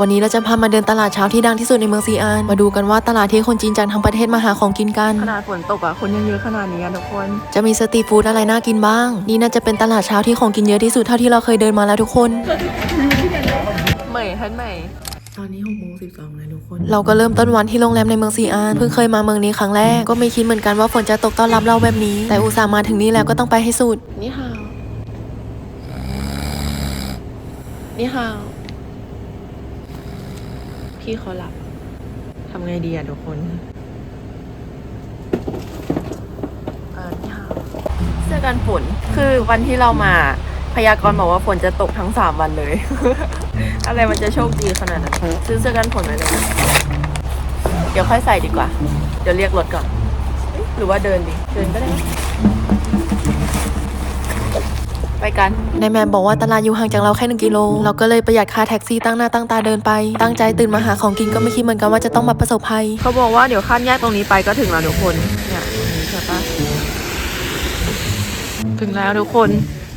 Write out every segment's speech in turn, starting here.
วันนี้เราจะพามาเดินตลาดเช้าที่ดังที่สุดในเมืองซีอานมาดูกันว่าตลาดที่คนจีนจากทั้งประเทศมาหาของกินกัน ขนาดฝนตกอะคนยังเยอะขนาดนี้อะทุกคน จะมีสตรีทฟู้ดอะไรน่ากินบ้าง นี่น่าจะเป็นตลาดเช้าที่ของกินเยอะที่สุดเท่าที่เราเคยเดินมาแล้วทุกคนเหมยฮันเหมยตอนนี้หกโมงสิบสองเลยทุกคน เราก็เริ่มต้นวันที่โรงแรมในเมืองซีอาน เพิ่งเคยมาเมืองนี้ครั้งแรก ก็ไม่คิดเหมือนกันว่าฝนจะตกต้อนรับเราแบบนี้ แต่อุตส่าห์มาถึงนี่แล้วก็ต้องไปให้สุด นี่ฮาว นี่ฮาว พี่เขาหลับทำไงดีอะทุกคนเออนี่ฮาวเสื้อกันฝนคือวันที่เรามาพยากรณ์บอกว่าฝนจะตกทั้งสามวันเลย อะไรมันจะโชคดีขนาดนั้นซื้อเสื้อกันฝนไว้เลยเดี๋ยวค่อยใส่ดีกว่า เดี๋ยวเรียกรถก่อนเอ๊ะหรือว่าเดินดี เดินก็ได้ ไปกันนายแมนบอกว่าตลาดอยู่ห่างจากเราแค่หนึ่งกิโล เราก็เลยประหยัดค่าแท็กซี่ตั้งหน้าตั้งตาเดินไป ตั้งใจตื่นมาหาของกินก็ไม่คิดเหมือนกันว่าจะต้องมาประสบภัย เขาบอกว่าเดี๋ยวข้ามแยกตรงนี้ไปก็ถึงแล้วทุกคน เนี่ยตรงนี้ใช่ปะถึงแล้วทุกคน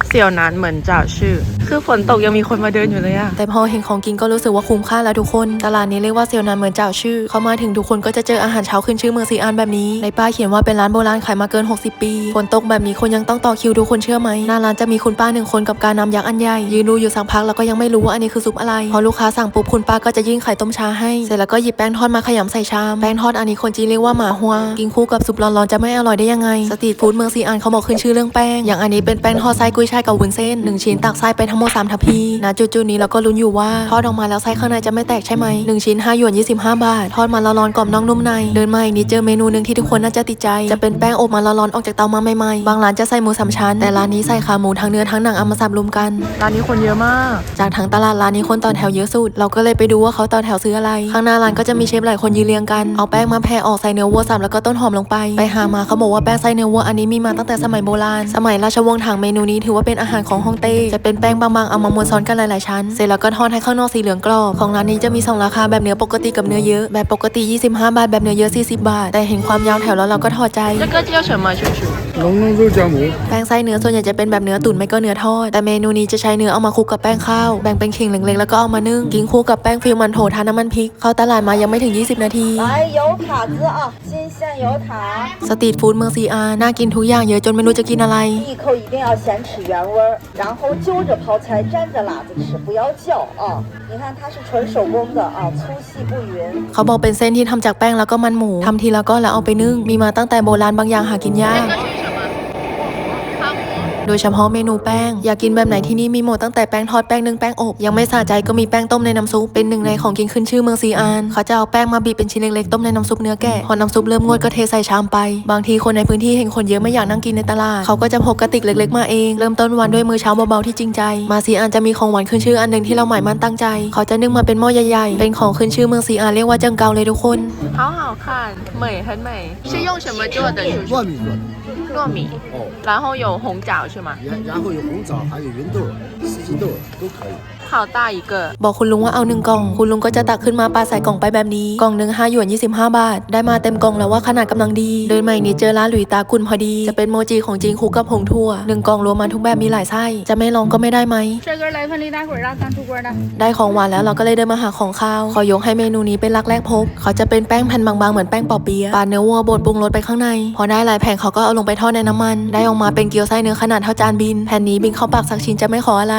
เสี่ยวนั้นเหมือนเจ้าชื่อ คือฝนตกยังมีคนมาเดินอยู่เลยอะแต่พอเห็นของกินก็รู้สึกว่าคุ้มค่าแล้วทุกคน ตลาดนี้เรียกว่าเซียวนานเหมือนเจ้าชื่อ เขามาถึงทุกคนก็จะเจออาหารเช้าขึ้นชื่อเมืองซีอานแบบนี้ ในป้ายเขียนว่าเป็นร้านโบราณขายมาเกิน 60 ปี ฝนตกแบบนี้คนยังต้องต่อคิวทุกคนเชื่อไหมหน้าร้านจะมีคุณป้าหนึ่งคนกับการนำยักษ์อันใหญ่ยืนดูอยู่สักพักแล้วก็ยังไม่รู้ว่าอันนี้คือซุปอะไร พอลูกค้าสั่งปุ๊บคุณป้าก็จะยื่นไข่ต้มชาให้ เสร็จแล้วก็หยิบแป้งทอดมาขยำใส่ชาม แป้งทอดอันนี้คนจีนเรียกว่าหมาฮัว กินคู่กับซุปร้อนๆจะไม่อร่อยได้ยังไง สตรีทฟู้ดเมืองซีอานเขาบอกขึ้นชื่อเรื่องแป้ง อย่างอันนี้เป็นแป้งทอดไส้กุ้ยช่ายกับวุ้นเส้นหนึ่งชิ้นตักไส้ไปทั้งหมดสามทัพพีณจุดๆนี้เราก็ลุ้นอยู่ว่าทอดออกมาแล้วไส้ข้างในจะไม่แตกใช่ไหมหนึ่งชิ้นห้าหยวนยี่สิบห้าบาท ทอดมาร้อนๆกรอบนอกนุ่มใน เดินมาอีกนิดเจอเมนูหนึ่งที่ทุกคนน่าจะติดใจจะเป็นแป้งอบมาร้อนๆออกจากเตามาใหม่ๆบางร้านจะใส่หมูสามชั้นแต่ร้านนี้ใส่ขาหมูทั้งเนื้อทั้งหนังเอามาสับรวมกันร้านนี้คนเยอะมาก จากทั้งตลาดร้านนี้คนต่อแถวเยอะสุด เราก็เลยไปดูว่าเขาต่อแถวซื้ออะไร ข้างหน้าร้านก็จะมีเชฟหลายคนยืนเรียงกันเอาแป้งมาแผ่ออกใส่เนื้อวัวสับแล้วก็ต้นหอมลงไปไปหามาเขาบอกว่าแป้งไส้เนื้อวัวอันนี้มีมาตั้งแต่สมัยโบราณ สมัยราชวงศ์ถังเมนูนี้ถือว่าเป็นอาหารของฮ่องเต้จะเป็นแป้งบางๆเอามาม้วนซ้อนกันหลายๆชั้น เสร็จแล้วก็ทอดให้ข้างนอกสีเหลืองกรอบ ของร้านนี้จะมีสองราคาแบบเนื้อปกติกับเนื้อเยอะ แบบปกติ 25 บาท แบบเนื้อเยอะ 40 บาท แต่เห็นความยาวแถวแล้วเราก็ถอดใจ 这个叫什么叔叔龙龙肉夹馍， แป้งไส้เนื้อส่วนใหญ่จะเป็นแบบเนื้อตุ๋นไม่ก็เนื้อทอด แต่เมนูนี้จะใช้เนื้อเอามาคลุกกับแป้งข้าว แบ่งเป็นเข่งเล็กๆแล้วก็เอามานึ่ง กินคู่กับแป้งฟิลมันโถทาน้ำมันพริก เข้าตลาดมายังไม่ถึง 20 นาที 来油塔子啊，新鲜油塔， สตรีทฟู้ดเมืองซีอาน่ากินทุกอย่างเยอะจนไม่รู้จะกินอะไร 一口一定要先吃原味儿，然后就着泡 菜蘸着辣子吃，不要嚼啊！你看它是纯手工的啊，粗细不匀。 เขาบอกเป็นเส้นที่ทำจากแป้งแล้วก็มันหมูทำทีละก้อนแล้วเอาไปนึ่ง มีมาตั้งแต่โบราณบางอย่างหากินยาก โดยเฉพาะเมนูแป้ง อยากกินแบบไหนที่นี่มีหมดตั้งแต่แป้งทอดแป้งนึ่งแป้งอบ ยังไม่สะใจก็มีแป้งต้มในน้ำซุป เป็นหนึ่งในของกินขึ้นชื่อเมืองซีอาน เขาจะเอาแป้งมาบีบเป็นชิ้นเล็กๆต้มในน้ำซุปเนื้อแกะ พอน้ำซุปเริ่มงวดก็เทใส่ชามไป บางทีคนในพื้นที่เห็นคนเยอะไม่อยากนั่งกินในตลาด เขาก็จะพกกระติกเล็กๆมาเอง เริ่มต้นวันด้วยมือเช้าเบาๆที่จริงใจ มาซีอานจะมีของหวานขึ้นชื่ออันหนึ่งที่เราหมายมั่นตั้งใจ เขาจะนึ่งมาเป็นหม้อใหญ่ๆ เป็นของขึ้นชื่อเมืองซีอานเรียกว่าเจิงเกาเลยทุกคน 好好看美很美是用什么做的叔叔糯米做的糯米哦，然后有红枣是 然然后有红枣，还有芸豆、四季豆都可以。 好大一个 บอกคุณลุงว่าเอาหนึ่งกล่อง คุณลุงก็จะตักขึ้นมาปาใส่กล่องไปแบบนี้ กล่องหนึ่งห้าหยวนยี่สิบห้าบาท ได้มาเต็มกล่องแล้วว่าขนาดกำลังดี เดินมาอีกนิดเจอร้านหลุยตากุนพอดี จะเป็นโมจิของจีนคลุกกับผงทั่วหนึ่งกล่องรวมมาทุกแบบมีหลายไส้ จะไม่ลองก็ไม่ได้ไหม 这根来份驴打滚儿的，干出锅的。 ได้ของหวานแล้วเราก็เลยเดินมาหาของข้าว ขอยกให้เมนูนี้เป็นรักแรกพบ เขาจะเป็นแป้งแผ่นบางๆเหมือนแป้งปอเปี๊ยะปาดเนื้อวัวบดปรุงรสไปข้างใน พอได้หลายแผ่นเขาก็เอาลงไปทอดในน้ำมัน ได้ออกมาเป็นเกี๊ยวไส้เนื้อขนาดเท่าจานบิน แผ่นนี้บินเข้าปากสักชิ้นจะไม่ขออะไร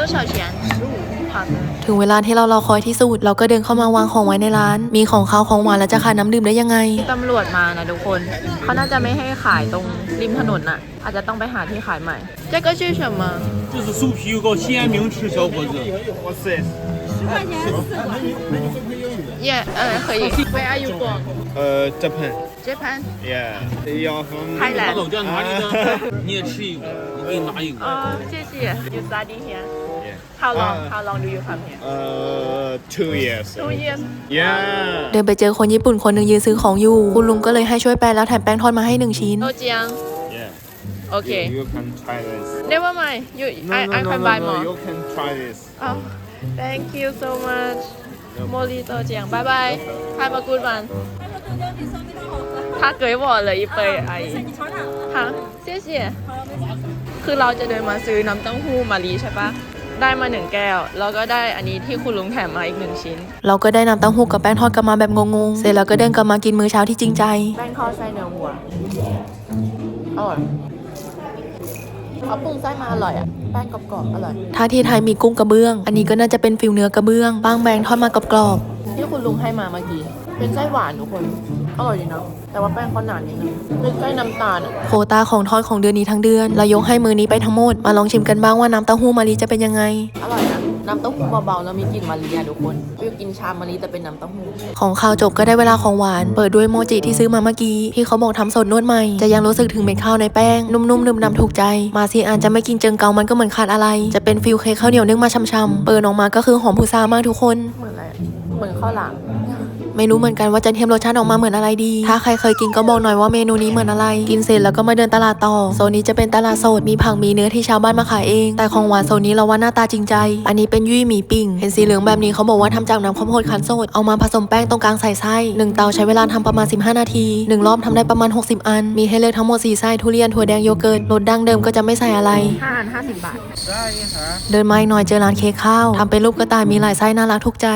多少钱十五好的 ถึงเวลาที่เรารอคอยที่สุด เราก็เดินเข้ามาวางของไว้ในร้าน มีของข้าวของหวานแล้วจะขาดน้ำดื่มได้ยังไง ตำรวจมานะทุกคน เขาน่าจะไม่ให้ขายตรงริมถนนน่ะ อาจจะต้องไปหาที่ขายใหม่这个是什么这是酥皮油糕，西安名吃小伙子。耶呃可以 Where are you from 呃，Japan。 Japan Yeah，要分。 Thailand 老家哪里的？你也吃一个，我给你拿一个。哦谢谢 You study here how long how long do you come here uh two years two years yeah เดินไปเจอคนญี่ปุ่นคนหนึ่งยืนซื้อของอยู่ คุณลุงก็เลยให้ช่วยแปลแล้วแถมแป้งทอดมาให้หนึ่งชิ้น no jiang yeah okay you, you can try this never mind you no, I no, I can no, buy no, more you can try this oh thank you so much โมลีโตเจียงบายบายค่ะมากูดวันถ้าเกยบอเลยอีเปยไอค่ะเสียเสียคือเราจะเดินมาซื้อน้ำเต้าหู้มารีใช่ปะ ได้มาหนึ่งแก้ว แล้วก็ได้อันนี้ที่คุณลุงแถมมาอีกหนึ่งชิ้น เราก็ได้น้ำเต้าหู้กับแป้งทอดกลับมาแบบงงๆ เสร็จแล้วก็เดินกลับมากินมื้อเช้าที่จริงใจ แป้งทอดไส้เนื้อวัวอร่อยเขาปรุงไส้มาอร่อยอะ แป้งกรอบๆอร่อย ถ้าที่ไทยมีกุ้งกระเบื้อง อันนี้ก็น่าจะเป็นฟิวเนื้อกระเบื้องบางแบงทอดมากรอบที่คุณลุงให้มาเมื่อกี้ เป็นไส้หวานทุกคน อร่อยดีเนาะแต่ว่าแป้งเขาหนานิดนึงเป็นไส้น้ำตาลอะๆโควตาของทอดของเดือนนี้ทั้งเดือน เรายกให้มือนี้ไปทั้งหมด มาลองชิมกันบ้างว่าน้ำเต้าหู้มะลิจะเป็นยังไง อร่อยนะ น้ำเต้าหู้เบาๆแล้วมีกลิ่นมะลิอะทุกคนฟิวกินชามะลิแต่เป็นน้ำเต้าหู้ ของข้าวจบก็ได้เวลาของหวาน เปิดด้วยโมจิที่ซื้อมาเมื่อกี้ พี่เขาบอกทำสดนวดใหม่ จะยังรู้สึกถึงเม็ดข้าวในแป้ง นุ่มๆนึมนำถูกใจ มาซีอานจะไม่กินเจิงเกามันก็เหมือนขาดอะไร จะเป็นฟิลเค้กข้าวเหนียวนึ่งมาช่ำๆเปิดออกมาก็คือหอมพุทรามากทุกคน เหมือนอะไรอะเหมือนข้าวหลาม ไม่รู้เหมือนกันว่าจะเทียมรสชาติออกมาเหมือนอะไรดี ถ้าใครเคยกินก็บอกหน่อยว่าเมนูนี้เหมือนอะไร กินเสร็จแล้วก็มาเดินตลาดต่อ โซนนี้จะเป็นตลาดสด มีผักมีเนื้อที่ชาวบ้านมาขายเอง แต่ของหวานโซนนี้เราว่าหน้าตาจริงใจ อันนี้เป็นยุ่ยหมี่ปิ้งเห็นสีเหลืองแบบนี้เขาบอกว่าทำจากน้ำข้าวโพดคั้นสด เอามาผสมแป้งตรงกลางใส่ไส้หนึ่งเตาใช้เวลาทำประมาณ 15 นาทีหนึ่งรอบทำได้ประมาณ 60 อัน มีให้เลือกทั้งหมด4ไส้ทุเรียนถั่วแดงโยเกิร์ตรสดั้งเดิมก็จะไม่ใส่อะไรห้าอันห้าสิบบาทเดินมาอีกหน่อยเจอร้านเค้กข้าวทำเป็นรูปกระต่ายมีหลายไส้น่ารักถูกใจ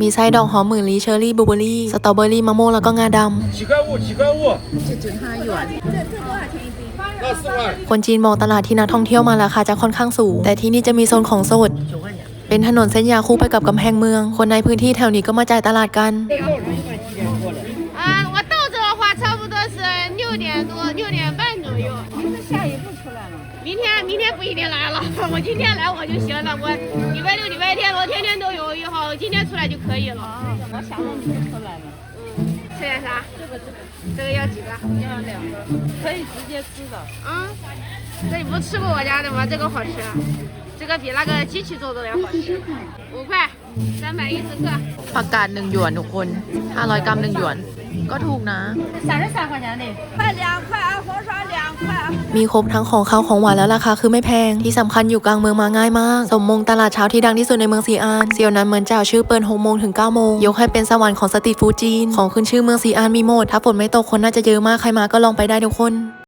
มีไส้ดอกหอมหมื่นลีเชอร์รี่บลูเบอร์รี่สตรอเบอร์รี่มะม่วงแล้วก็งาดำคนจีนมองตลาดที่นักท่องเที่ยวมาราคาจะค่อนข้างสูง แต่ที่นี่จะมีโซนของสด เป็นถนนเส้นยาคู่ไปกับกำแพงเมือง คนในพื้นที่แถวนี้ก็มาจ่ายตลาดกัน 明天明天不一定来了，我今天来我就行了。我礼拜六、礼拜天我天天都有约好，我今天出来就可以了。我想着你就出来了。嗯，吃点啥？这个这个这个要几个？要两个，可以直接吃的。啊，那你不吃过我家的吗？这个好吃，这个比那个机器做的要好吃。五块，三百一十个。 ผักกาดหนึ่งหยวนทุกคน 500 กรัมหนึ่งหยวน ก็ถูกนะ 三十三块钱的。快两块啊，红薯两块啊。 มีครบทั้งของข้าวของหวานแล้วราคาคือไม่แพง ที่สำคัญอยู่กลางเมืองมาง่ายมาก สมมงตลาดเช้าที่ดังที่สุดในเมืองซีอานเซียวนั้นเหมือนเจ้าชื่อเปิด6โมงถึง9โมง ยกให้เป็นสวรรค์ของสตรีทฟู้ดจีน ของขึ้นชื่อเมืองซีอานมีหมด ถ้าฝนไม่ตกคนน่าจะเยอะมาก ใครมาก็ลองไปได้ทุกคน